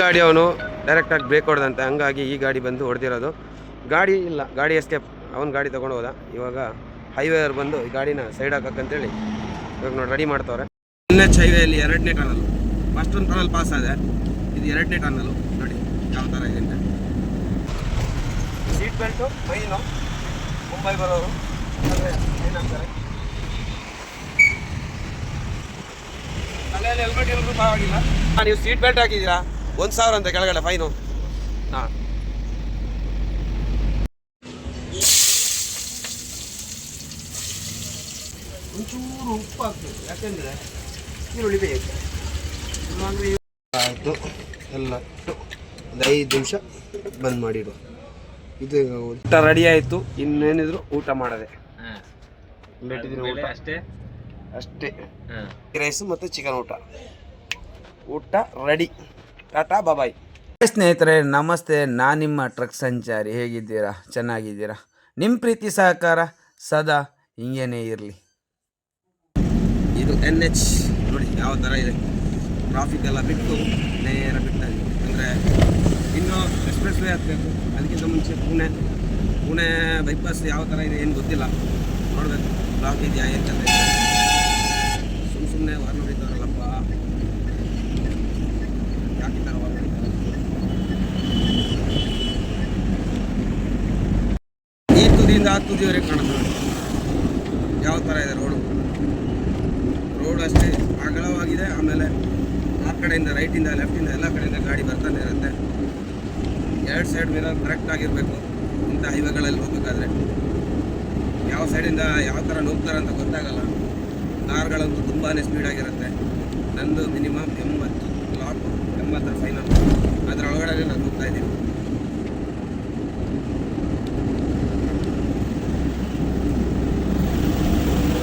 ಗಾಡಿ ಅವನು ಡೈರೆಕ್ಟಾಗಿ ಬ್ರೇಕ್ ಹೊಡೆದಂತೆ. ಹಂಗಾಗಿ ಈ ಗಾಡಿ ಬಂದು ಹೊಡೆದಿರೋದು. ಗಾಡಿ ಇಲ್ಲ. ಗಾಡಿ ಎಸ್ಕೇಪ್ ಅವನ ಗಾಡಿ ತೊಗೊಂಡು ಹೋದ. ಇವಾಗ ಅವ್ರು ಬಂದು ಈ ಗಾಡಿನ ಸೈಡ್ ಹಾಕಕ್ಕಂತೇಳಿ ಇವಾಗ ನೋಡಿ ರೆಡಿ ಮಾಡ್ತವ್ರೆ. ಎನ್ ಎಚ್ ಹೈವೇಯಲ್ಲಿ ಎರಡನೇ ಟನಲ್ ಫಸ್ಟ್ ಒಂದು ಟನಲ್ ಪಾಸ್ ಆದರೆ ಇದು ಎರಡನೇ ಟನಲ್ ನೋಡಿ ಯಾವ ಥರ ಇದೆ ಅಂತ. ಸೀಟ್ ಬೆಲ್ಟು ಮೈನು ಮುಂಬೈ ಬರೋರು. ಆದರೆ ಏನಾಗ್ತಾರೆ ತಲೆಯಲ್ಲಿ ಹೆಲ್ಮೆಟ್ ಎಲ್ಲರೂ ಪರವಾಗಿಲ್ಲ. ನೀವು ಸೀಟ್ ಬೆಲ್ಟ್ ಹಾಕಿದ್ದೀರಾ? ಒಂದು ಸಾವಿರ ಅಂತ ಕೆಳಗಡೆ ಫೈನು ಹಾಂ. ಒಂಚೂರು ಉಪ್ಪು ಹಾಕ್ಬೇಕು ಯಾಕೆಂದರೆ ಈರುಳ್ಳಿ ಬೇಕು. ಇಲ್ಲಾಂದ್ರೆ ಆಯಿತು ಎಲ್ಲ ಒಂದು ಐದು ನಿಮಿಷ ಬಂದ್ ಮಾಡಿಡು ಇದು ಊಟ ರೆಡಿ ಆಯಿತು ಇನ್ನೇನಿದ್ರು ಊಟ ಮಾಡದೆ. ಊಟ. ಅಷ್ಟೇ? ಅಷ್ಟೇ. ರೈಸು ಮತ್ತು ಚಿಕನ್ ಊಟ. ಊಟ ರೆಡಿ ಟಾಟಾ ಬಾಬಾಯ್ ಸ್ನೇಹಿತರೆ ನಮಸ್ತೆ. ನಾನು ನಿಮ್ಮ ಟ್ರಕ್ ಸಂಚಾರಿ. ಹೇಗಿದ್ದೀರಾ? ಚೆನ್ನಾಗಿದ್ದೀರಾ? ನಿಮ್ಮ ಪ್ರೀತಿ ಸಹಕಾರ ಸದಾ ಹಿಂಗೇನೇ ಇರಲಿ. ಇದು ಎನ್ ಎಚ್ ನೋಡಿ ಯಾವ ಥರ ಇದೆ. ಟ್ರಾಫಿಕ್ ಎಲ್ಲ ಬಿಟ್ಟು ನೇರ ಬಿಟ್ಟಾಗಿ ಅಂದರೆ ಇನ್ನು ಎಕ್ಸ್ಪ್ರೆಸ್ ವೇ ಹತ್ತಬೇಕು ಅದಕ್ಕಿಂತ ಮುಂಚೆ ಪುಣೆ. ಪುಣೆ ಬೈಪಾಸ್ ಯಾವ ಥರ ಇದೆ ಏನು ಗೊತ್ತಿಲ್ಲ. ನೋಡಬೇಕು. ಬ್ಲಾಕ್ ಇದೆಯಾ ಏನು ಸುಮ್ಮನೆ ಸುಮ್ಮನೆ ಸುಮ್ಮನೆ ಹೊರ ನೋಡಿದ್ದಾರಲ್ಲಪ್ಪ ಯಾಕೆ ಈ ಥರ ಹೊರ ನೋಡಿದ್ದಾರೆ ಈ ತುದಿವರೆಗೆ ಕಾಣುತ್ತೆ ಯಾವ ಥರ ಇದೆ ರೋಡು? ರೋಡ್ ಅಷ್ಟೇ ಅಗಲವಾಗಿದೆ, ಆಮೇಲೆ ಆ ಕಡೆಯಿಂದ ರೈಟಿಂದ ಲೆಫ್ಟಿಂದ ಎಲ್ಲ ಕಡೆಯಿಂದ ಗಾಡಿ ಬರ್ತಾನೆ ಇರುತ್ತೆ. ಎರಡು ಸೈಡ್ ಮಿರರ್ ಕರೆಕ್ಟ್ ಆಗಿರಬೇಕು ಇಂಥ ಹೈವೇಗಳಲ್ಲಿ ಹೋಗಬೇಕಾದ್ರೆ. ಯಾವ ಸೈಡಿಂದ ಯಾವ ಥರ ನುಗ್ತಾರೆ ಅಂತ ಗೊತ್ತಾಗಲ್ಲ. ಕಾರ್ಗಳಂತೂ ತುಂಬಾ ಸ್ಪೀಡಾಗಿರುತ್ತೆ ನಂದು ಮಿನಿಮಮ್ ಎಂಬತ್ತು ಲಾಕ್ ಎಂಬತ್ತರ ಫೈನಲ್ ಅದರ ಒಳಗಡೆ ನಾನು ಹೋಗ್ತಾ ಇದ್ದೀನಿ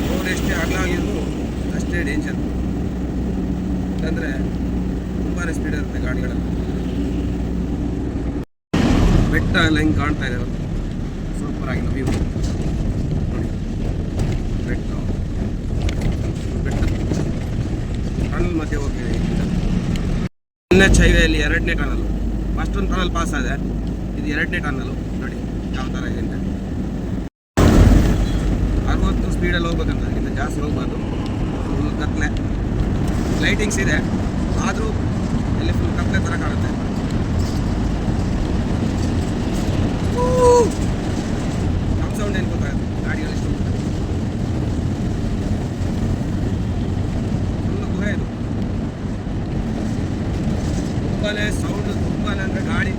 ರೋಡ್ ಎಷ್ಟೇ ಅಗಲಾಗಿದ್ರು ಅಷ್ಟೇ ಡೇಂಜರ್ ಯಾಕಂದರೆ ತುಂಬಾ ಸ್ಪೀಡ್ ಇರುತ್ತೆ ಗಾಡಿಗಳಲ್ಲಿ. ಬೆಟ್ಟ ಎಲ್ಲ ಹಿಂಗೆ ಕಾಣ್ತಾ ಇದೆ. ಸೂಪರ್ ಆಗಿದೆ ವ್ಯೂ ಬೆಟ್ಟ. ಬೆಟ್ಟ. ಟನಲ್ ಮಧ್ಯೆ ಎನ್ ಎಚ್ ಹೈವೇಯಲ್ಲಿ ಎರಡನೇ ಟನಲ್ ಫಸ್ಟ್ ಒಂದು ಟನಲ್ ಪಾಸ್ ಆದರೆ ಇದು ಎರಡನೇ ಟನಲ್ ನೋಡಿ, ಯಾವ ಥರ ಇದೆ ಅಂತ. ಅರವತ್ತು ಸ್ಪೀಡಲ್ಲಿ ಹೋಗ್ಬೇಕಂತ. ಅದಕ್ಕಿಂತ ಜಾಸ್ತಿ ಹೋಗ್ಬಾರ್ದು. ಕತ್ಲೆ ಲೈಟಿಂಗ್ಸ್ ಇದೆ. ಆದರೂ ಇಲ್ಲಿ ಫುಲ್ ಕತ್ಲೆ ಥರ ಕಾಣುತ್ತೆ ನಮ್ಮ ಸೌಂಡ್ ಏನು ಗೊತ್ತಾಗುತ್ತೆ? ಗಾಡಿಯಲ್ಲಿ ಎಷ್ಟು ಫುಲ್ ಗುಹೆ ಇದು. ತುಂಬಾನೇ ಸೌಂಡ್ ತುಂಬಾನೇ ಅಂದರೆ ಗಾಡಿ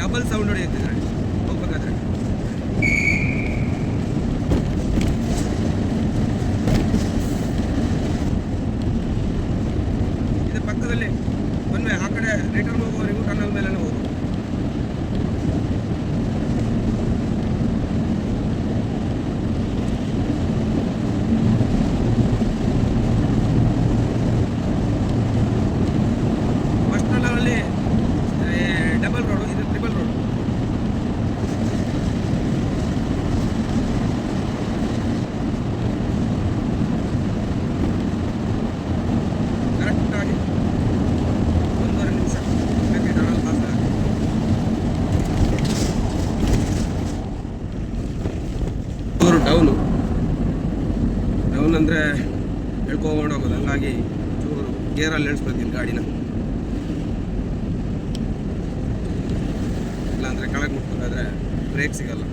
ಡಬಲ್ ಸೌಂಡ್ ಹೊಡೆಯುತ್ತೆ ಗಾಡಿ ಹೋಗ್ಬೇಕಾದ್ರೆ ಇದು ಪಕ್ಕದಲ್ಲಿ ಮೊನ್ನೆ ಆ ಕಡೆ ರಿಟರ್ನ್ ಹೋಗುವವರೆಗೂ ಟನಲ್ ಮೇಲೆ ಹೋಗು ಫಸ್ಟ್ ಟನಲಲ್ಲಿ ಡಬಲ್ ರೋಡು ಇದು ಟ್ರಿಬಲ್ ರೋಡ್ ಕರೆಕ್ಟಾಗಿ ಒಂದೂವರೆ ನಿಮಿಷ ಪ್ರತಿ ಟನಲ್ ಪಾಸ್ ಆಗುತ್ತೆ ಚೂರು ಡೌನು ಡೌನ್ ಅಂದರೆ ಹೇಳ್ಕೊಂಡು ಹೋಗೋದು ಹಂಗಾಗಿ ಚೂರು ಗೇರಲ್ಲಿ ಇಳಿಸ್ಬೇಕು ಇಲ್ಲಿ ಗಾಡಿನ. ಇಲ್ಲಾಂದರೆ ಕೆಳಗೆ ಮುಟ್ಬೇಕಾದ್ರೆ ಬ್ರೇಕ್ ಸಿಗಲ್ಲ.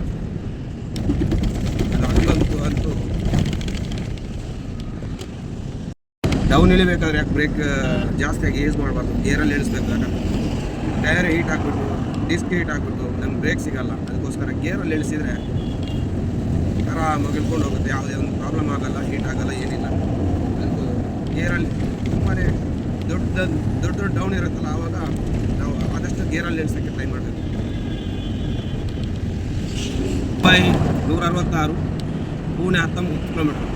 ಅದು ಹಂಗಂತೂ ಅಂತೂ ಡೌನ್ ಇಳಿಬೇಕಾದ್ರೆ ಯಾಕೆ ಬ್ರೇಕ್ ಜಾಸ್ತಿಯಾಗಿ ಯೂಸ್ ಮಾಡಬಾರ್ದು. ಗೇರಲ್ಲಿ ಇಳಿಸ್ಬೇಕು ಯಾಕಂದ್ರೆ ಟೈರ್ ಹೀಟ್ ಹಾಕ್ಬಿಟ್ಟು ಡಿಸ್ಕ್ ಹೀಟ್ ಹಾಕ್ಬಿಟ್ಟು ನಮ್ಗೆ ಬ್ರೇಕ್ ಸಿಗಲ್ಲ. ಅದಕ್ಕೋಸ್ಕರ ಗೇರಲ್ಲಿ ಇಳಿಸಿದ್ರೆ ಆರಾಮಾಗಿ ಇಳ್ಕೊಂಡು ಹೋಗುತ್ತೆ. ಯಾವುದೇ ಒಂದು ಪ್ರಾಬ್ಲಮ್ ಆಗಲ್ಲ, ಹೀಟ್ ಆಗಲ್ಲ, ಏನಿಲ್ಲ. ಗೇರಲ್ಲಿ ತುಂಬಾ ದೊಡ್ಡ ದೊಡ್ಡ ದೊಡ್ಡ ಡೌನ್ ಇರುತ್ತಲ್ಲ, ಆವಾಗ ನಾವು ಆದಷ್ಟು ಗೇರಲ್ಲಿ ಇಳಿಸೋಕ್ಕೆ ಟ್ರೈ ಮಾಡಬೇಕು. ಮುಂಬೈ ನೂರ ಅರವತ್ತಾರು ಪುಣೆ ಹತ್ತೊಂಬತ್ತು ಕಿಲೋಮೀಟ್ರ್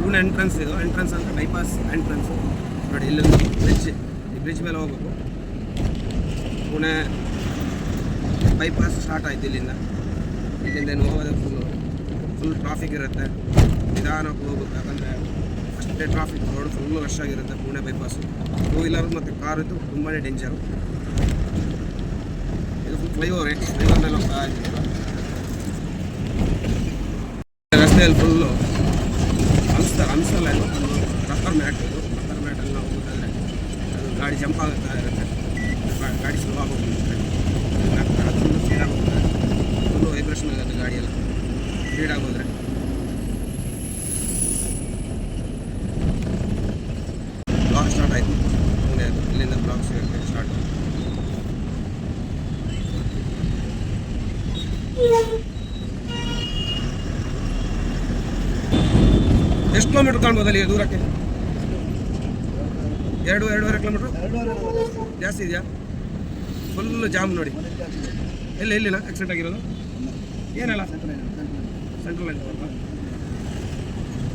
ಪುಣೆ ಎಂಟ್ರೆನ್ಸ್ ಇದು ಎಂಟ್ರೆನ್ಸ್ ಅಂತ ಬೈಪಾಸ್ ಎಂಟ್ರೆನ್ಸ್ ನೋಡಿ ಇಲ್ಲಿಂದ ಬ್ರಿಡ್ಜ್ ಈ ಬ್ರಿಡ್ಜ್ ಮೇಲೆ ಹೋಗ್ಬೇಕು. ಪುಣೆ ಬೈಪಾಸ್ ಸ್ಟಾರ್ಟ್ ಆಯಿತು ಇಲ್ಲಿಂದ. ಇಲ್ಲಿಂದ ಏನು ಹೋಗೋದು ಫುಲ್ ಫುಲ್ ಟ್ರಾಫಿಕ್ ಇರುತ್ತೆ. ನಿಧಾನಕ್ಕೆ ಹೋಗ್ಬೇಕು, ಯಾಕಂದರೆ ಮತ್ತೆ ಟ್ರಾಫಿಕ್ ರೋಡ್ ಫುಲ್ಲು ರಶ್ ಆಗಿರುತ್ತೆ, ಪುಣೆ ಬೈಪಾಸು ಟೂ ವೀಲರ್ ಮತ್ತು ಕಾರ್ ಇತ್ತು ತುಂಬಾ ಡೇಂಜರು ಇದು ಫುಲ್ ಫ್ಲೈಓವರ್ ಫ್ಲೈಓವರ್ ಮೇಲೆ ಹೋಗ್ತಾ ಇದ್ದೀವಿ ರಸ್ತೆಯಲ್ಲಿ ಫುಲ್ಲು ಎಷ್ಟು ಕಿಲೋಮೀಟರ್ ಕಾಣ್ಬೋದು ಅಲ್ಲಿ ದೂರಕ್ಕೆ? ಎರಡು ಎರಡೂವರೆ ಕಿಲೋಮೀಟ್ರ್ ಜಾಸ್ತಿ ಇದೆಯಾ? ಫುಲ್ ಜಾಮ್ ನೋಡಿ. ಎಲ್ಲಿ ಎಲ್ಲಿನ ಆಕ್ಸಿಡೆಂಟ್ ಆಗಿರೋದು? ಏನಲ್ಲ? ಸೆಂಟ್ರಲ್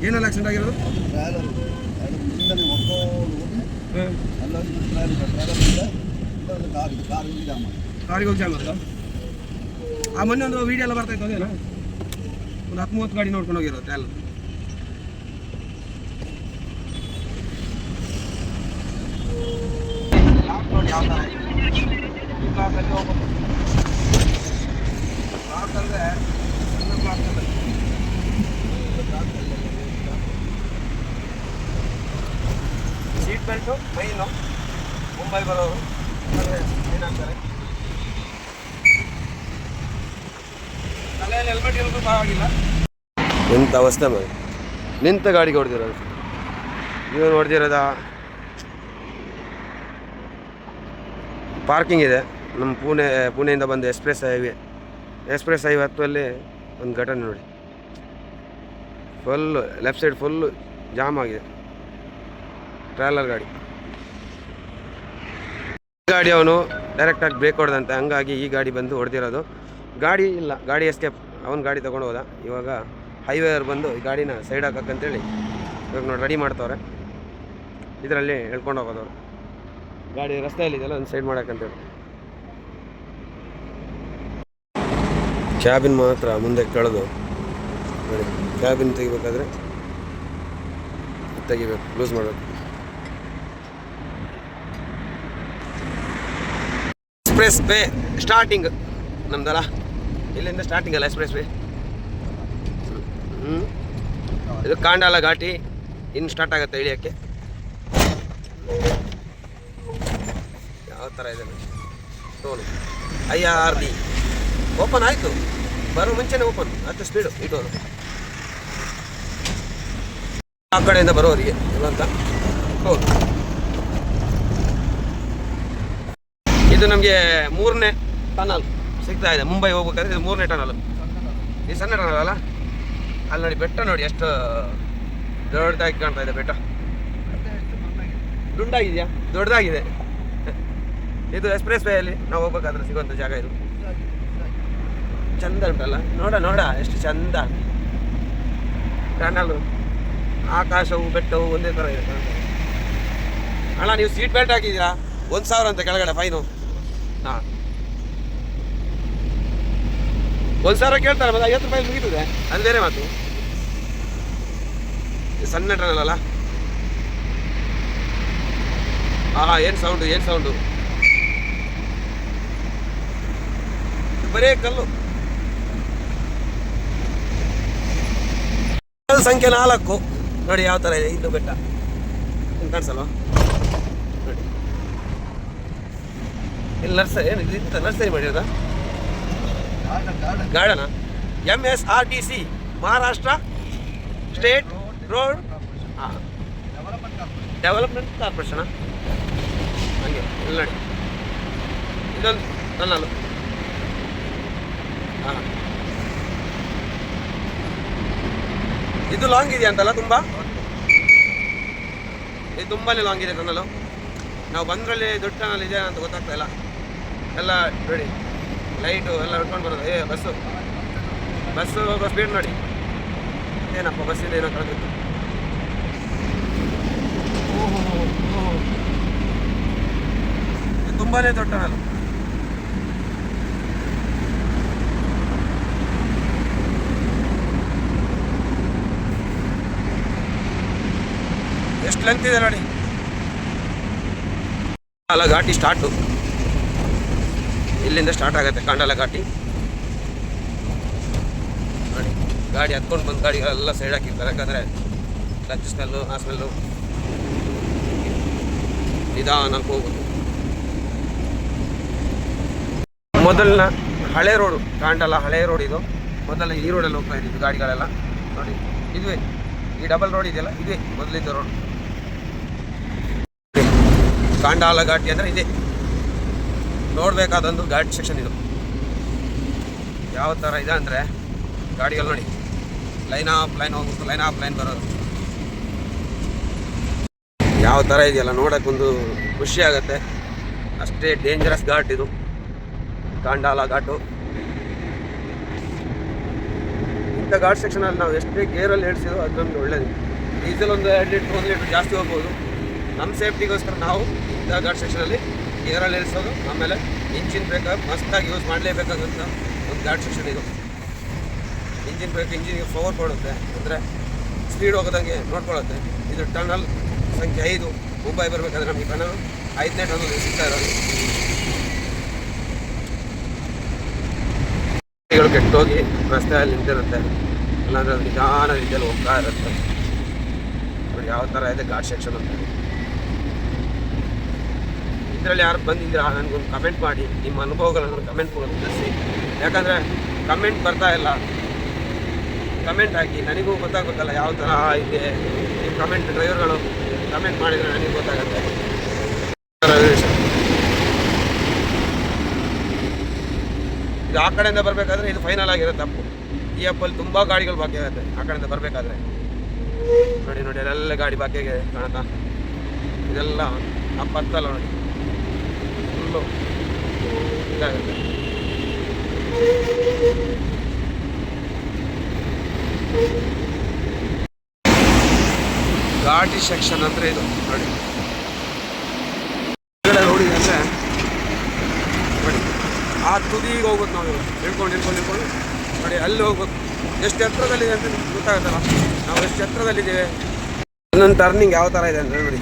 ಏನೆಲ್ಲ ಆಕ್ಸಿಡೆಂಟ್ ಆಗಿರೋದು? ಕಾರಿಗೆ ಹೋಗಿ ಜಾಮ್ ಆಯ್ತಾ ಆ ಮೊನ್ನೆ ಒಂದು ವಿಡಿಯೋ ಎಲ್ಲ ಬರ್ತಾ ಇತ್ತು ಒಂದು ಹತ್ತು ಮೂವತ್ತು ಗಾಡಿ ನೋಡ್ಕೊಂಡು ಹೋಗಿರುತ್ತೆ ಎಲ್ಲ. ಯಾವ ಥರ ಈ black seat belt main Mumbai ಬರೋರು. ಅಂದರೆ ಏನಾಗ್ತಾರೆ ಎಂಥ ಅವಸ್ಥೆ ಮೇಲೆ ನಿಂತ ಗಾಡಿಗೆ ಹೊಡೆದಿರೋದು. ನೀವು ಹೊಡೆದಿರೋದ? ಪಾರ್ಕಿಂಗ್ ಇದೆ. ನಮ್ಮ ಪುಣೆ, ಪುಣೆಯಿಂದ ಬಂದು ಎಕ್ಸ್ಪ್ರೆಸ್ ಹೈವೇ ಎಕ್ಸ್ಪ್ರೆಸ್ ಹೈವೇ ಹತ್ತುವಲ್ಲಿ ಒಂದು ಘಟನೆ ನೋಡಿ. Full left side full jam ಆಗಿದೆ. ಟ್ರಾವೆಲರ್ ಗಾಡಿ. ಗಾಡಿ ಅವನು ಡೈರೆಕ್ಟಾಗಿ ಬ್ರೇಕ್ ಹೊಡೆದಂತೆ. ಹಂಗಾಗಿ ಈ ಗಾಡಿ ಬಂದು ಹೊಡೆದಿರೋದು. ಗಾಡಿ ಇಲ್ಲ, ಗಾಡಿ ಎಸ್ಕೇಪ್ ಅವನ ಗಾಡಿ ತೊಗೊಂಡು ಹೋದ. ಇವಾಗ ಹೈವೇರ್ ಬಂದು ಈ ಗಾಡಿನ ಸೈಡ್ ಹಾಕಕ್ಕಂತೇಳಿ ಇವಾಗ ನೋಡಿ ರೆಡಿ ಮಾಡ್ತವ್ರೆ. ಇದರಲ್ಲಿ ಹೇಳ್ಕೊಂಡು ಹೋಗೋದವ್ರು. ಗಾಡಿ ರಸ್ತೆಯಲ್ಲಿ ಇದೆಲ್ಲ ಒಂದು ಸೈಡ್ ಮಾಡೋಕ್ಕಂತೇಳಿ. ಕ್ಯಾಬಿನ್ ಮಾತ್ರ ಮುಂದೆ ಕಳೆದು ನೋಡಿ ಕ್ಯಾಬಿನ್ ತೆಗಿಬೇಕಾದ್ರೆ ತೆಗಿಬೇಕು ಲೂಸ್ ಮಾಡಬೇಕು. ಎಕ್ಸ್ಪ್ರೆಸ್ ವೇ ಸ್ಟಾರ್ಟಿಂಗ್ ನಮ್ದಲ್ಲ. ಇಲ್ಲಿಂದ ಸ್ಟಾರ್ಟಿಂಗ್ ಅಲ್ಲ ಎಕ್ಸ್ಪ್ರೆಸ್ ವೇ ಹ್ಞೂ ಇದು ಕಾಂಡಾಲ ಘಾಟಿ ಇನ್ನು ಸ್ಟಾರ್ಟ್ ಆಗುತ್ತೆ ಇಳಿಯೋಕ್ಕೆ. ಯಾವ ಥರ ಇದೆ toll I R D open ಆಯಿತು. ಬರೋ ಮುಂಚೆನೇ ಓಪನ್ ಅಷ್ಟು ಸ್ಪೀಡು ಟೋಲು ಆ ಕಡೆಯಿಂದ ಬರೋರಿಗೆ ಇವಂತ ಹೌದು. ಇದು ನಮಗೆ ಮೂರನೇ ಟನಲ್ ಸಿಗ್ತಾ ಇದೆ. ಮುಂಬೈ ಹೋಗ್ಬೇಕಾದ್ರೆ ಇದು ಮೂರನೇ ಟನಲ್ ಈ ಸಣ್ಣ ಟನಲ್ ಅಲ್ಲ? ಅಲ್ಲಿ ನೋಡಿ ಬೆಟ್ಟ ನೋಡಿ ಎಷ್ಟು ದೊಡ್ಡದಾಗಿ ಕಾಣ್ತಾ ಇದೆ ಬೆಟ್ಟ. ದುಂಡಾಗಿದೆಯಾ? ದೊಡ್ಡದಾಗಿದೆ. ಇದು ಎಕ್ಸ್ಪ್ರೆಸ್ ವೇಯಲ್ಲಿ ನಾವು ಹೋಗ್ಬೇಕಾದ್ರೆ ಸಿಗುವಂಥ ಜಾಗ ಇದು. ಚಂದ ಉಂಟಲ್ಲ? ನೋಡ ನೋಡ, ಎಷ್ಟು ಚಂದ. ಟನಲು ಆಕಾಶವು, ಬೆಟ್ಟವು ಒಂದೇ ಥರ ಇದೆ. ಅಣ್ಣ, ನೀವು ಸೀಟ್ ಬೆಲ್ಟ್ ಹಾಕಿದ್ದೀರಾ? ಒಂದು ಸಾವಿರ ಅಂತ ಕೆಳಗಡೆ ಫೈನು ಹಾಂ. ಒಂದು ಸಾವಿರ ಕೇಳ್ತಾರೆ, ಮತ್ತೆ ಐವತ್ತು ರೂಪಾಯಿ ಮುಗೀತದೆ. ಅದು ಬೇರೆ ಮಾತು. ಸಣ್ಣ ಟ್ರಲ್ಲ ಅಲ್ಲ. ಏನು ಸೌಂಡು ಏನು ಸೌಂಡು ಇದು ಬರೇ ಕಲ್ಲು. ಸಂಖ್ಯೆ ನಾಲ್ಕು. ನೋಡಿ ಯಾವ ಥರ ಇದೆ ಇನ್ನು ಬೆಟ್ಟ. ಕಾಣಿಸಲ್ವಾ? ನೋಡಿ. ಇಲ್ಲಿ ನರ್ಸರಿ, ಏನು ಇದು nursery ಮಾಡಿರೋದಾ? Garden. M S R T C Maharashtra state road. Development corporation. ಹಂಗೆ, ಇಲ್ಲ ನೋಡಿ. ಇದೊಂದು ನನ್ನ ಹಾಂ ಇದು ಲಾಂಗ್ ಇದೆಯಾ ಅಂತಲ್ಲ ತುಂಬ? ಇದು ತುಂಬಾನೇ ಲಾಂಗ್ ಇದೆ ಟನಲು ನಾವು ಬಂದರಲ್ಲಿ ದೊಡ್ಡ ಟನಲ್ ಇದೆ ಅಂತ ಗೊತ್ತಾಗ್ತಾ ಇಲ್ಲ. ಎಲ್ಲ ನೋಡಿ ಲೈಟು ಎಲ್ಲ ಹಿಡ್ಕೊಂಡು ಬರೋದು. ಏ, ಬಸ್ಸು. ಬಸ್ಸು ಹೋಗೋ ಸ್ಪೀಡ್ ನೋಡಿ. ಏನಪ್ಪ ಬಸ್ಸಿಂದ ಏನೋ ಕಳೆದಿತ್ತು. ತುಂಬಾ ದೊಡ್ಡ ನಾನು ಎಷ್ಟು ಲೆಂತ್ ಇದೆ ನೋಡಿ. ಅಲ್ಲ, ಘಾಟಿ ಸ್ಟಾರ್ಟು ಇಲ್ಲಿಂದ ಸ್ಟಾರ್ಟ್ ಆಗುತ್ತೆ, ಕಾಂಡಲ ಘಾಟಿ. ನೋಡಿ ಗಾಡಿ ಹತ್ಕೊಂಡು ಬಂದು ಗಾಡಿಗಳೆಲ್ಲ ಸೈಡ್ ಹಾಕಿರ್ತಾರೆ, ಯಾಕಂದರೆ ಟಚ್ ಸ್ಮೆಲ್ಲು ಆ ಸ್ಮೆಲ್ಲು ನಿಧಾನಕ್ಕೆ ಹೋಗೋದು ಮೊದಲಿನ ಹಳೆ ರೋಡು ಕಾಂಡಲ ಹಳೆ ರೋಡ್ ಇದು. ಮೊದಲು ಈ ರೋಡಲ್ಲಿ ಹೋಗ್ತಾ ಇದ್ದಿದ್ದು ಗಾಡಿಗಳೆಲ್ಲ. ನೋಡಿ, ಇದುವೇ. ಈ ಡಬಲ್ ರೋಡ್ ಇದೆಯಲ್ಲ, ಇದೇ ಮೊದಲಿದ್ದ ರೋಡ್ ಕಾಂಡಾಲ ಘಾಟಿ ಅಂದರೆ ಇದೆ. ನೋಡಬೇಕಾದೊಂದು ಗಾಡಿ ಸೆಕ್ಷನ್ ಇದು. ಯಾವ ಥರ ಇದೆ ಅಂದರೆ ಗಾಡಿಗಳು ನೋಡಿ. ಲೈನ್ ಆಫ್ ಲೈನ್ ಹೋಗ್ಬಿಟ್ಟು ಲೈನ್ ಆಫ್ ಲೈನ್ ಬರೋದು. ಯಾವ ಥರ ಇದೆಯಲ್ಲ ನೋಡೋಕ್ಕೊಂದು ಖುಷಿ ಆಗುತ್ತೆ. ಅಷ್ಟೇ ಡೇಂಜರಸ್ ಘಾಟ್ ಇದು. ಕಾಂಡಾಲ ಘಾಟು. ಇಂಥ ಘಾಟ್ ಸೆಕ್ಷನಲ್ಲಿ ನಾವು ಎಷ್ಟೇ ಗೇರಲ್ಲಿ ಏಡ್ಸಿದ್ರು ಅದು ನಮಗೆ ಒಳ್ಳೇದು. ಡೀಸೆಲ್ ಒಂದು ಎರಡು ಲೀಟ್ರ್ ಒಂದು ಲೀಟ್ರ್ ಜಾಸ್ತಿ ಹೋಗ್ಬೋದು. ನಮ್ಮ ಸೇಫ್ಟಿಗೋಸ್ಕರ ನಾವು ಇಂಥ ಘಾಟ್ ಸೆಕ್ಷನಲ್ಲಿ ಗೇರಲ್ಲಿ ಇಳಿಸೋದು ಆಮೇಲೆ ಇಂಜಿನ್ ಬ್ರೇಕ್ ಮಸ್ತಾಗಿ ಯೂಸ್ ಮಾಡಲೇಬೇಕಾದಂಥ ಒಂದು ಗಾಡ್ ಸೆಕ್ಷನ್ ಇದು. ಇಂಜಿನ್ ಬ್ರೇಕ್ ಇಂಜಿನ್ಗೆ ಪವರ್ ಕೊಡುತ್ತೆ ಅಂದರೆ ಸ್ಪೀಡ್ ಹೋಗೋದಂಗೆ ನೋಡ್ಕೊಳ್ಳುತ್ತೆ. ಇದು ಟನಲ್ ಸಂಖ್ಯೆ ಐದು, ಮುಂಬೈ ಬರಬೇಕಾದ್ರೆ ನಮಗೆ ಟನಲ್ ಐದನೇ ಟನಲ್ ಸಿಗ್ತಾ ಇರೋದು. ಕೆಟ್ಟೋಗಿ ರಸ್ತೆಯಲ್ಲಿ ನಿಂತಿರುತ್ತೆ. ಇಲ್ಲಾಂದ್ರೆ ನಿಧಾನ ರೀತಿಯಲ್ಲಿ ಹೋಗ್ತಾ ಇರುತ್ತೆ. ಯಾವ ಥರ ಇದೆ ಘಾಟ್ ಸೆಕ್ಷನ್ ಅಂತ. ಇದರಲ್ಲಿ ಯಾರು ಬಂದಿದ್ದೀರಾ ನನಗೊಂದು ಕಮೆಂಟ್ ಮಾಡಿ, ನಿಮ್ಮ ಅನುಭವಗಳನ್ನು ಕಮೆಂಟ್ ಕೊಡೋದು ತಿಳಿಸಿ ಯಾಕಂದರೆ ಕಮೆಂಟ್ ಬರ್ತಾ ಇಲ್ಲ. ಕಮೆಂಟ್ ಹಾಕಿ ನನಗೂ ಗೊತ್ತಾಗುತ್ತಲ್ಲ ಯಾವ ಥರ ಇದೆ. ನಿಮ್ಮ ಕಮೆಂಟ್ ಡ್ರೈವರ್ಗಳು ಕಮೆಂಟ್ ಮಾಡಿದರೆ ನನಗೆ ಗೊತ್ತಾಗುತ್ತೆ. ಇದು ಆ ಕಡೆಯಿಂದ ಬರಬೇಕಾದ್ರೆ ಇದು ಫೈನಲ್ ಆಗಿರೋ ತಪ್ಪು. ಈ ಅಪ್ಪಲ್ಲಿ ತುಂಬ ಗಾಡಿಗಳು ಬಾಕಿ ಆಗುತ್ತೆ. ಆ ಕಡೆಯಿಂದ ಬರಬೇಕಾದ್ರೆ. ನೋಡಿ ನೋಡಿ, ಅಲ್ಲೆಲ್ಲ ಗಾಡಿ ಬಾಕಿಗೆ ಕಾಣುತ್ತಾ ಇದೆಲ್ಲ ಪತ್ತಲ್ಲ ನೋಡಿ. ಇದಾಗುತ್ತೆ. ಘಾಟಿ ಸೆಕ್ಷನ್ ಅಂದ್ರೆ ಇದು, ನೋಡಿ. ನೋಡಿ ಅಂದರೆ, ನೋಡಿ. ಆ ತುದಿಗೆ ಹೋಗ್ಬೇಕು ನಾವು ಹಿಡ್ಕೊಂಡು ಹಿಡ್ಕೊಂಡು ಹಿಡ್ಕೊಂಡು ನೋಡಿ, ಅಲ್ಲಿ ಹೋಗ್ಬೇಕು. ಎಷ್ಟು ಎತ್ತರದಲ್ಲಿದೆ ಅಂತ ನಿಮ್ಗೆ ಗೊತ್ತಾಗುತ್ತಲ್ಲ? ನಾವು ಎಷ್ಟು ಎತ್ತರದಲ್ಲಿದ್ದೇವೆ? ಒಂದೊಂದು ಟರ್ನಿಂಗ್ ಯಾವ ಥರ ಇದೆ ಅಂದರೆ ನೋಡಿ.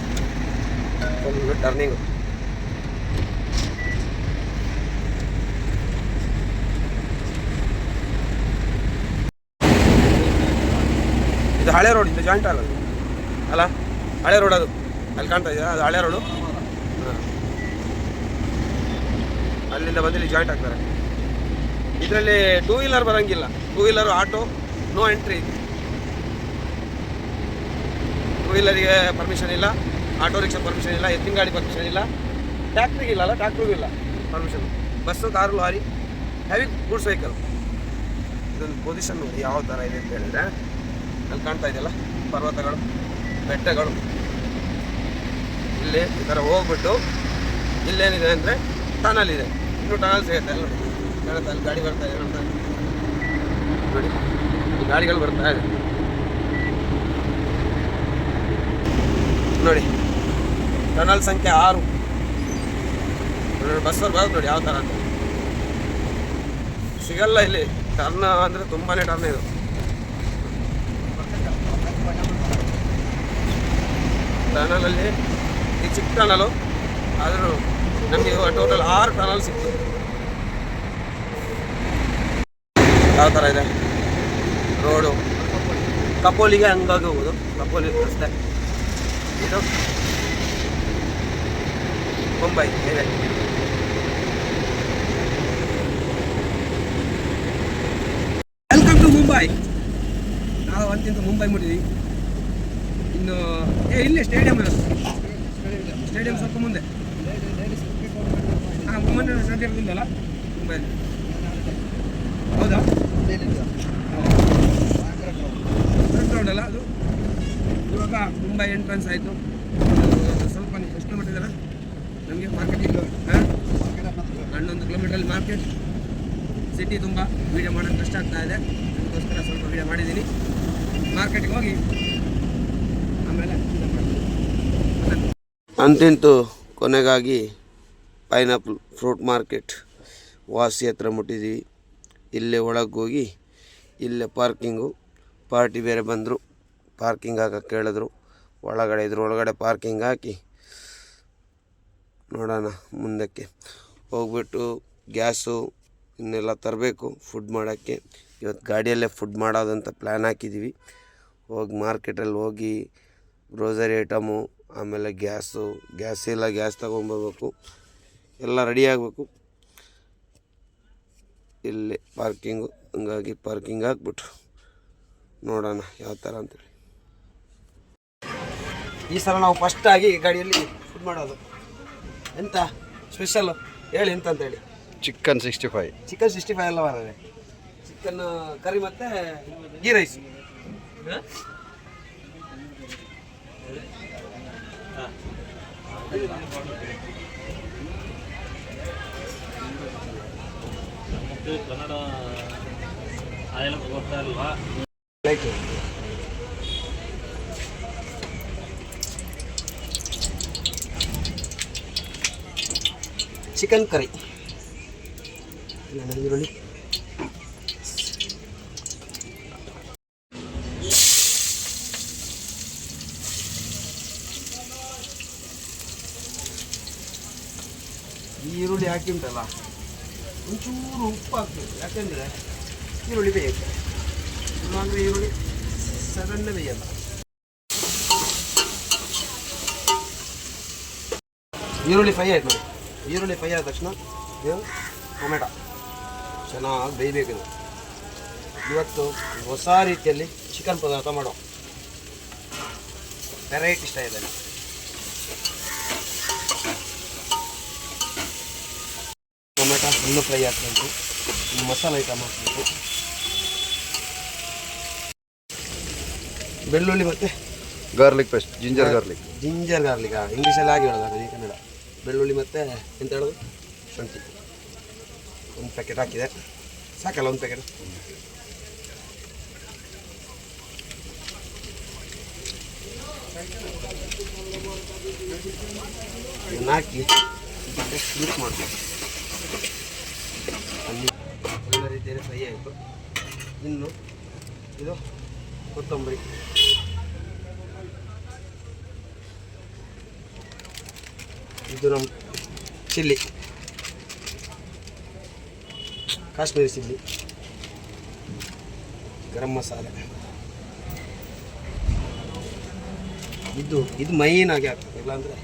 ಟರ್ನಿಂಗು ಇದು ಹಳೆ ರೋಡ್, ಇದು ಜಾಯಿಂಟ್ ಅಲ್ಲ. ಅಲ್ಲ? ಹಳೆ ರೋಡ್ ಅದು. ಅಲ್ಲಿ ಕಾಣ್ತಾ ಇದೆಯಾ? ಅದು ಹಳೆ ರೋಡು? ಅಲ್ಲಿಂದ ಬಂದಿಲ್ಲಿ ಜಾಯಿಂಟ್ ಆಗ್ತಾರೆ ಇದರಲ್ಲಿ ಟೂ ವೀಲರ್ ಬರೋಂಗಿಲ್ಲ. Two wheeler auto no entry two ವೀಲರಿಗೆ permission ಇಲ್ಲ. ಆಟೋ ರಿಕ್ಷಾ ಪರ್ಮಿಷನ್ ಇಲ್ಲ. ಎತ್ತಿನ ಗಾಡಿ ಪರ್ಮಿಷನ್ ಇಲ್ಲ. ಟ್ಯಾಕ್ಟ್ರಿಗೆ ಇಲ್ಲ ಅಲ್ಲ? ಟ್ಯಾಕ್ಟ್ರಿಗೂ ಇಲ್ಲ permission bus car lorry heavy goods vehicle ಇದೊಂದು ಪೊಸಿಷನ್ ಯಾವ ಥರ ಇದೆ ಅಂತ ಹೇಳಿದ್ರೆ. ಅಲ್ಲಿ ಕಾಣ್ತಾ ಇದೆಯಲ್ಲ? ಪರ್ವತಗಳು, ಬೆಟ್ಟಗಳು. ಇಲ್ಲಿ ಈ ಥರ ಹೋಗ್ಬಿಟ್ಟು ಇಲ್ಲೇನಿದೆ ಅಂದರೆ ಟನಲ್ ಇದೆ. ಇನ್ನೂ ಟನಲ್ ಸಿಗುತ್ತೆ ಅಲ್ಲ ನೋಡಿ ಅಲ್ಲಿ ಗಾಡಿ ಬರ್ತಾ ಇದೆ ಅಂತ ನೋಡಿ, ಈ ಗಾಡಿಗಳು ಬರ್ತಾ ಇದೆ. ನೋಡಿ ಟನಲ್ ಸಂಖ್ಯೆ ಆರು. ಬಸ್ಸಲ್ಲಿ ಬರೋದು ನೋಡಿ, ಯಾವ ಥರ ಅಂತ. ಸಿಗಲ್ಲ ಇಲ್ಲಿ. ಟರ್ನ್ ಅಂದರೆ ತುಂಬಾ ಟರ್ನ್ ಇದು. ಟನಲಲ್ಲಿ ಈ ಚಿಕ್ಕ ಟನಲು ಆದರೂ ನಮಗೆ ಟೋಟಲ್ ಆರು ಟನಲ್ ಸಿಕ್ತು. ಯಾವ ಥರ ಇದೆ? ರೋಡು. ಕಪೋಲಿಗೆ ಹಂಗಾಗಿ ಹೋಗೋದು. ಕಪೋಲಿ ರಸ್ತೆ. ಇದು ಮುಂಬೈ, ಇದೆ. ವೆಲ್ಕಮ್ ಟು ಮುಂಬೈ ನಾವು ಅಂತಿಂತ ಮುಂಬೈ ಮುಟ್ಟಿದ್ವಿ ಇನ್ನು, ಏ, ಇಲ್ಲೇ ಸ್ಟೇಡಿಯಂ ಸ್ಟೇಡಿಯಂ ಸ್ವಲ್ಪ ಮುಂದೆ. ಹಾಂ ಮೊನ್ನೆ ಇಲ್ಲಲ್ಲ ಮುಂಬೈಲಿ ಹೌದಾ? ಗ್ರೌಂಡ್ ರೋಡ್ ಅಲ್ಲ ಅದು? ಇವಾಗ ಮುಂಬೈ ಎಂಟ್ರೆನ್ಸ್ ಆಯಿತು. ಸ್ವಲ್ಪ ಎಷ್ಟು ಕಿಲೋಮೀಟರ್ ನಮಗೆ ಮಾರ್ಕೆಟಿಂಗ್ ಹಾಂ? ಹನ್ನೊಂದು ಕಿಲೋಮೀಟ್ರಲ್ಲಿ ಮಾರ್ಕೆಟ್ ಸಿಟಿ ತುಂಬ ವೀಡಿಯೋ ಮಾಡೋಕ್ಕೆ ಕಷ್ಟ ಆಗ್ತಾ ಇದೆ. ಅದಕ್ಕೋಸ್ಕರ ಸ್ವಲ್ಪ ವೀಡಿಯೋ ಮಾಡಿದ್ದೀನಿ. ಮಾರ್ಕೆಟಿಗೆ ಹೋಗಿ. ಅಂತಿಂತು ಕೊನೆಗಾಗಿ ಪೈನಾಪಲ್ ಫ್ರೂಟ್ ಮಾರ್ಕೆಟ್ ವಾಸಿ ಹತ್ರ ಮುಟ್ಟಿದ್ವಿ. ಇಲ್ಲೇ ಒಳಗೆ ಹೋಗಿ ಇಲ್ಲೇ ಪಾರ್ಕಿಂಗು. ಪಾರ್ಟಿ ಬೇರೆ ಬಂದರು. ಪಾರ್ಕಿಂಗ್ ಹಾಕಕ್ಕೆ ಕೇಳಿದ್ರು. ಒಳಗಡೆ ಇದ್ರ. ಒಳಗಡೆ ಪಾರ್ಕಿಂಗ್ ಹಾಕಿ ನೋಡೋಣ ಮುಂದಕ್ಕೆ. ಹೋಗ್ಬಿಟ್ಟು ಗ್ಯಾಸು ಇನ್ನೆಲ್ಲ ತರಬೇಕು ಫುಡ್ ಮಾಡೋಕ್ಕೆ. ಇವತ್ತು ಗಾಡಿಯಲ್ಲೇ ಫುಡ್ ಮಾಡೋದಂತ ಪ್ಲ್ಯಾನ್ ಹಾಕಿದ್ದೀವಿ ಹೋಗಿ ಮಾರ್ಕೆಟಲ್ಲಿ ಹೋಗಿ ಗ್ರೋಸರಿ ಐಟಮು ಆಮೇಲೆ ಗ್ಯಾಸು ಗ್ಯಾಸ್ ಇಲ್ಲ ಗ್ಯಾಸ್ ತೊಗೊಂಬರ್ಬೇಕು ಎಲ್ಲ ರೆಡಿ ಆಗಬೇಕು. ಇಲ್ಲಿ ಪಾರ್ಕಿಂಗು ಹಂಗಾಗಿ ಪಾರ್ಕಿಂಗ್ ಹಾಕ್ಬಿಟ್ರು ನೋಡೋಣ ಯಾವ ಥರ ಅಂತೇಳಿ. ಈ ಸಲ ನಾವು ಫಸ್ಟಾಗಿ ಗಾಡಿಯಲ್ಲಿ ಫುಡ್ ಮಾಡೋದು. ಎಂತ ಸ್ಪೆಷಲ್ ಹೇಳಿ ಎಂತ ಅಂತೇಳಿ. Chicken sixty five chicken sixty five ಎಲ್ಲ ಬರೋದೆ ಚಿಕನ್ ಕರಿ ಮತ್ತು ghee rice like chicken curry ಇಲ್ಲ, ಈರುಳ್ಳಿ ಹಾಕಿ ಉಂಟಲ್ಲ ಒಂಚೂರು ಉಪ್ಪು ಹಾಕ್ಬೇಕು. ಯಾಕೆಂದರೆ ಈರುಳ್ಳಿ ಬೇಯುತ್ತೆ. ಇಲ್ಲಾಂದರೆ ಈರುಳ್ಳಿ ಸಡನ್ನ ಬೇಯಲ್ಲ. ಈರುಳ್ಳಿ ಫ್ರೈ ಆಯ್ತು ನೋಡಿ. ಈರುಳ್ಳಿ ಫ್ರೈ ಆದ ತಕ್ಷಣ ಇದು ಟೊಮೆಟೊ. ಚೆನ್ನಾಗಿ ಬೇಯಬೇಕು ಇದು. ಇವತ್ತು ಹೊಸ ರೀತಿಯಲ್ಲಿ ಚಿಕನ್ ಪದಾರ್ಥ ಮಾಡೋ ವೆರೈಟಿ ಸ್ಟೈಲಲ್ಲಿ ಟೊಮೆಟೊ ಫುಲ್ಲು ಫ್ರೈ ಹಾಕಬೇಕು. ಮಸಾಲೆ ಐಟಮ್ ಹಾಕಬೇಕು. ಬೆಳ್ಳುಳ್ಳಿ ಮತ್ತು? Garlic paste ginger garlic ginger garlic ಇಂಗ್ಲೀಷಲ್ಲಿ ಆಗಿ ಹೇಳೋದು ಈ ಕನ್ನಡ. ಬೆಳ್ಳುಳ್ಳಿ ಮತ್ತು ಎಂತ ಹೇಳೋದು? ಶುಂಠಿ. ಒಂದು ಪ್ಯಾಕೆಟ್ ಹಾಕಿದೆ. ಸಾಕಲ್ಲ ಒಂದು ಪ್ಯಾಕೆಟ್ ಇದನ್ನ ಹಾಕಿ ಮಿಕ್ಸ್ ಮಾಡಬೇಕು. ಎಲ್ಲ ರೀತಿಯಲ್ಲಿ ಫ್ರೈ ಆಯಿತು. ಇನ್ನು ಇದು ಕೊತ್ತಂಬರಿ. ಇದು ನಮ್ಮ ಚಿಲ್ಲಿ. ಕಾಶ್ಮೀರಿ ಚಿಲ್ಲಿ. ಗರಂ ಮಸಾಲೆ. ಇದು ಇದು ಮೈನ್ ಆಗಿ ಹಾಕ್ಬೇಕು. ಇಲ್ಲಾಂದರೆ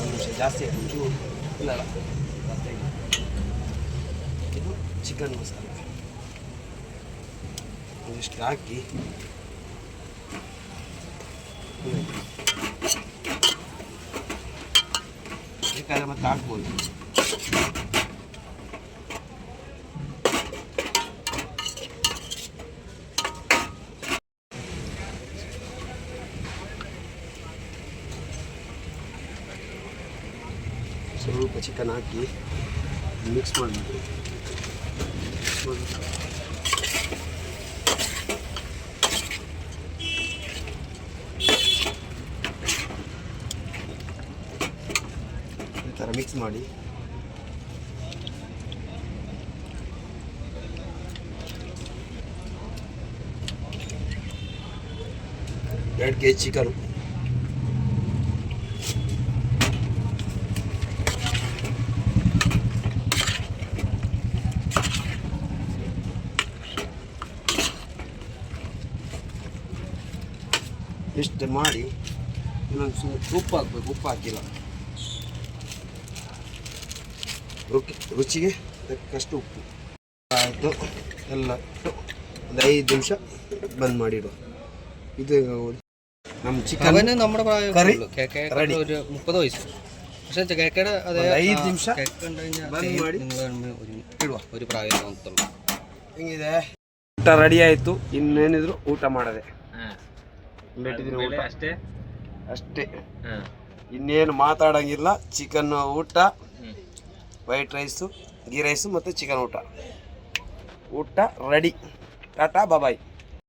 ಒಂದು ನಿಮಿಷ ಜಾಸ್ತಿ ಆಯ್ತು. ಇಲ್ಲ ಅಲ್ಲ ಜಾಸ್ತಿ ಆಗಿದೆ ಇದು ಚಿಕನ್ ಮಸಾಲೆ ಒಂದಿಷ್ಟು ಹಾಕಿ. ಬೇಕಾದ್ರೆ ಮತ್ತೆ ಹಾಕ್ಬೋದು. ಸ್ವಲ್ಪ ಚಿಕನ್ ಹಾಕಿ ಮಿಕ್ಸ್ ಮಾಡಬೇಕು ಈ ಥರ ಮಿಕ್ಸ್ ಮಾಡಿ. ಎರಡು ಕೆ ಜಿ ಚಿಕನು ಇಷ್ಟು ಮಾಡಿ ಇನ್ನೊಂದು ಸು ಉಪ್ಪು ಹಾಕ್ಬೇಕು ಉಪ್ಪು ಹಾಕಿಲ್ಲ ರುಚಿ ರುಚಿಗೆ ತಕ್ಕಷ್ಟು ಉಪ್ಪು ಆಯಿತು ಎಲ್ಲ ಇಟ್ಟು ಒಂದು ಐದು ನಿಮಿಷ ಬಂದ್ ಮಾಡಿಡುವ ಇದು ನಮ್ಮ ಚಿಕನ್ അവന് നമ്മുടെ കറി പ്രായം ready. ഒരു മുപ്പത് വയസ്സ് പക്ഷെ കേക്കയുടെ അതേ ಒಂದು ಐದು ആ, ನಿಮಿಷ കേക്ക് കണ്ടു കഴിഞ്ഞാൽ ಬಂದ್ same ಮಾಡಿ നിങ്ങൾ തമ്മിൽ ഒരു ಇಡುವ ഒരു പ്രായം തോന്നത്തുള്ളൂ ಹೆಂಗಿದೆ ಊಟ ರೆಡಿ ಆಯಿತು ಇನ್ನೇನಿದ್ರು ಊಟ ಮಾಡದೆ ಊಟ. ಅಷ್ಟೇ? ಅಷ್ಟೇ. ಇನ್ನೇನು ಮಾತಾಡಂಗಿಲ್ಲ. ಚಿಕನ್ ಊಟ ವೈಟ್ ರೈಸು ಗೀ ರೈಸು ಮತ್ತು ಚಿಕನ್ ಊಟ. ಊಟ ರೆಡಿ ಟಾಟಾ ಬಾಬಾಯ್